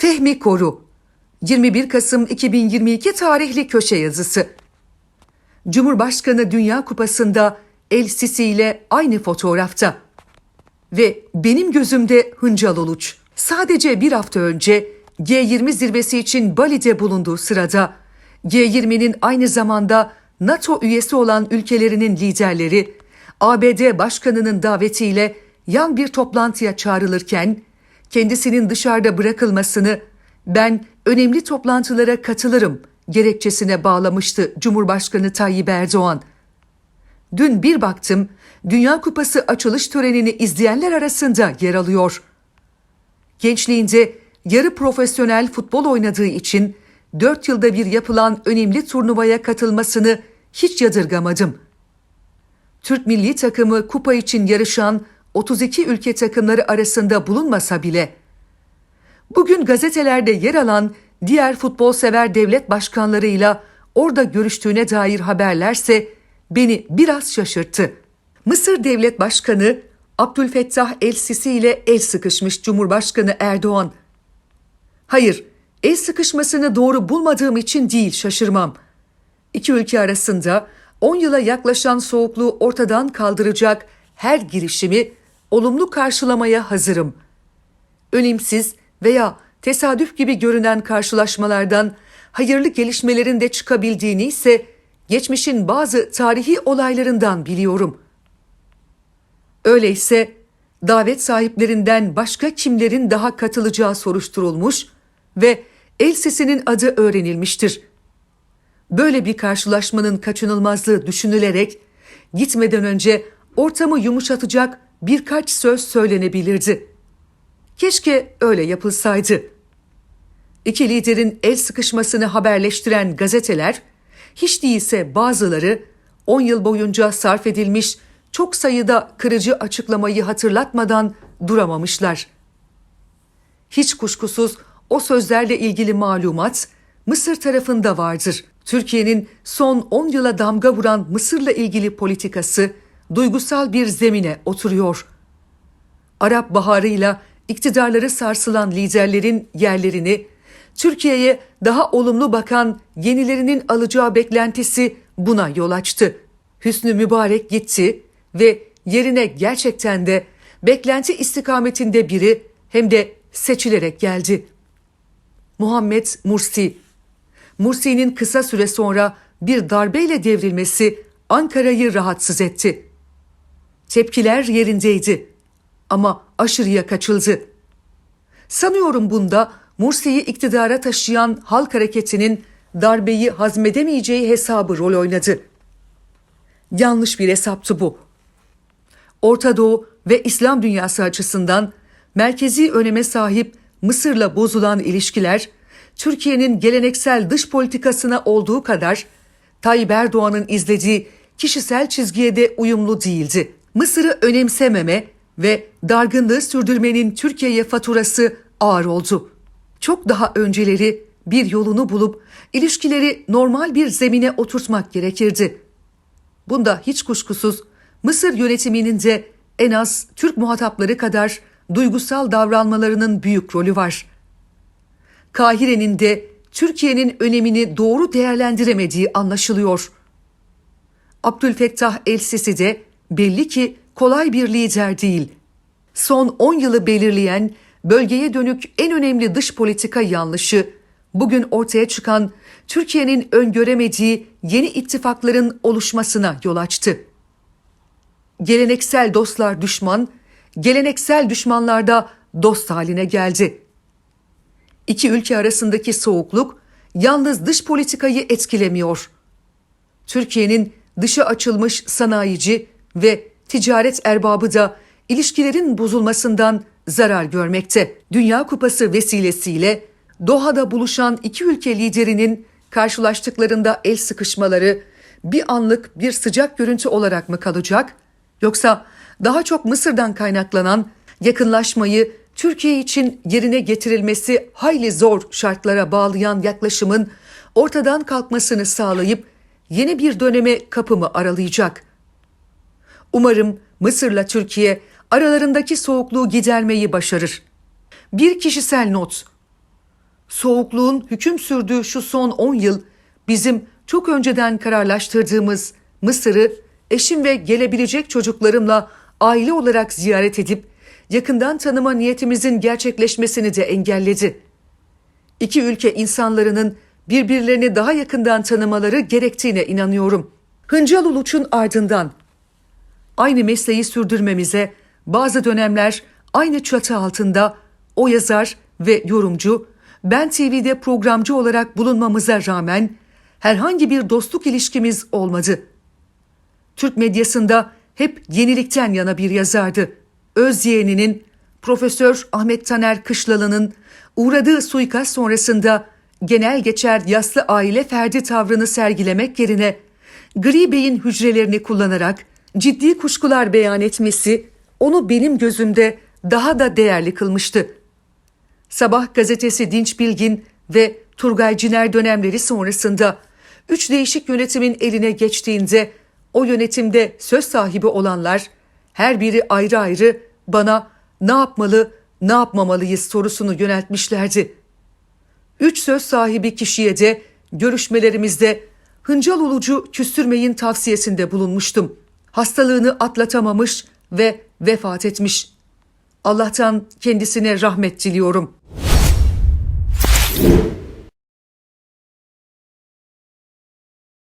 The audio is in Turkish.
Fehmi Koru 21 Kasım 2022 tarihli köşe yazısı. Cumhurbaşkanı Dünya Kupası'nda El Sisi ile aynı fotoğrafta. Ve benim gözümde Hıncal Uluç. Sadece bir hafta önce G20 zirvesi için Bali'de bulunduğu sırada G20'nin aynı zamanda NATO üyesi olan ülkelerinin liderleri ABD Başkanı'nın davetiyle yan bir toplantıya çağrılırken kendisinin dışarıda bırakılmasını ben önemli toplantılara katılırım gerekçesine bağlamıştı Cumhurbaşkanı Tayyip Erdoğan. Dün bir baktım Dünya Kupası açılış törenini izleyenler arasında yer alıyor. Gençliğinde yarı profesyonel futbol oynadığı için 4 yılda bir yapılan önemli turnuvaya katılmasını hiç yadırgamadım. Türk milli takımı kupa için yarışan 32 ülke takımları arasında bulunmasa bile bugün gazetelerde yer alan diğer futbol sever devlet başkanlarıyla orada görüştüğüne dair haberlerse beni biraz şaşırttı. Mısır Devlet Başkanı Abdülfettah El-Sisi ile el sıkışmış Cumhurbaşkanı Erdoğan. Hayır, el sıkışmasını doğru bulmadığım için değil şaşırmam. İki ülke arasında 10 yıla yaklaşan soğukluğu ortadan kaldıracak her girişimi olumlu karşılamaya hazırım. Önemsiz veya tesadüf gibi görünen karşılaşmalardan hayırlı gelişmelerin de çıkabildiğini ise geçmişin bazı tarihi olaylarından biliyorum. Öyleyse davet sahiplerinden başka kimlerin daha katılacağı soruşturulmuş ve el sesinin adı öğrenilmiştir. Böyle bir karşılaşmanın kaçınılmazlığı düşünülerek gitmeden önce ortamı yumuşatacak birkaç söz söylenebilirdi. Keşke öyle yapılsaydı. İki liderin el sıkışmasını haberleştiren gazeteler, hiç değilse bazıları 10 yıl boyunca sarf edilmiş çok sayıda kırıcı açıklamayı hatırlatmadan duramamışlar. Hiç kuşkusuz o sözlerle ilgili malumat Mısır tarafında vardır. Türkiye'nin son 10 yıla damga vuran Mısır'la ilgili politikası duygusal bir zemine oturuyor. Arap Baharı'yla iktidarları sarsılan liderlerin yerlerini Türkiye'ye daha olumlu bakan yenilerinin alacağı beklentisi buna yol açtı. Hüsnü Mübarek gitti ve yerine gerçekten de beklenti istikametinde biri hem de seçilerek geldi. Muhammed Mursi Mursi'nin kısa süre sonra bir darbeyle devrilmesi Ankara'yı rahatsız etti. Tepkiler yerindeydi ama aşırıya kaçıldı. Sanıyorum bunda Mursi'yi iktidara taşıyan halk hareketinin darbeyi hazmedemeyeceği hesabı rol oynadı. Yanlış bir hesaptı bu. Orta Doğu ve İslam dünyası açısından merkezi öneme sahip Mısır'la bozulan ilişkiler, Türkiye'nin geleneksel dış politikasına olduğu kadar Tayyip Erdoğan'ın izlediği kişisel çizgiye de uyumlu değildi. Mısır'ı önemsememe ve dargınlığı sürdürmenin Türkiye'ye faturası ağır oldu. Çok daha önceleri bir yolunu bulup ilişkileri normal bir zemine oturtmak gerekirdi. Bunda hiç kuşkusuz Mısır yönetiminin de en az Türk muhatapları kadar duygusal davranmalarının büyük rolü var. Kahire'nin de Türkiye'nin önemini doğru değerlendiremediği anlaşılıyor. Abdülfettah El-Sisi de belli ki kolay bir lider değil. Son 10 yılı belirleyen bölgeye dönük en önemli dış politika yanlışı bugün ortaya çıkan Türkiye'nin öngöremediği yeni ittifakların oluşmasına yol açtı. Geleneksel dostlar düşman, geleneksel düşmanlar da dost haline geldi. İki ülke arasındaki soğukluk yalnız dış politikayı etkilemiyor. Türkiye'nin dışı açılmış sanayici ve ticaret erbabı da ilişkilerin bozulmasından zarar görmekte. Dünya Kupası vesilesiyle Doha'da buluşan iki ülke liderinin karşılaştıklarında el sıkışmaları bir anlık bir sıcak görüntü olarak mı kalacak yoksa daha çok Mısır'dan kaynaklanan yakınlaşmayı Türkiye için yerine getirilmesi hayli zor şartlara bağlayan yaklaşımın ortadan kalkmasını sağlayıp yeni bir döneme kapımı aralayacak. Umarım Mısır'la Türkiye aralarındaki soğukluğu gidermeyi başarır. Bir kişisel not. Soğukluğun hüküm sürdüğü şu son 10 yıl bizim çok önceden kararlaştırdığımız Mısır'ı eşim ve gelebilecek çocuklarımla aile olarak ziyaret edip yakından tanıma niyetimizin gerçekleşmesini de engelledi. İki ülke insanlarının birbirlerini daha yakından tanımaları gerektiğine inanıyorum. Hıncal Uluç'un ardından aynı mesleği sürdürmemize bazı dönemler aynı çatı altında o yazar ve yorumcu, ben TV'de programcı olarak bulunmamıza rağmen herhangi bir dostluk ilişkimiz olmadı. Türk medyasında hep yenilikten yana bir yazardı. Öz yeğeninin Profesör Ahmet Taner Kışlalı'nın uğradığı suikast sonrasında genel geçer yaslı aile ferdi tavrını sergilemek yerine Gri Bey'in hücrelerini kullanarak ciddi kuşkular beyan etmesi onu benim gözümde daha da değerli kılmıştı. Sabah gazetesi Dinç Bilgin ve Turgay Ciner dönemleri sonrasında üç değişik yönetimin eline geçtiğinde o yönetimde söz sahibi olanlar her biri ayrı ayrı bana ne yapmalı, ne yapmamalıyız sorusunu yöneltmişlerdi. Üç söz sahibi kişiye de görüşmelerimizde Hıncal Ulucu küstürmeyin tavsiyesinde bulunmuştum. Hastalığını atlatamamış ve vefat etmiş. Allah'tan kendisine rahmet diliyorum.''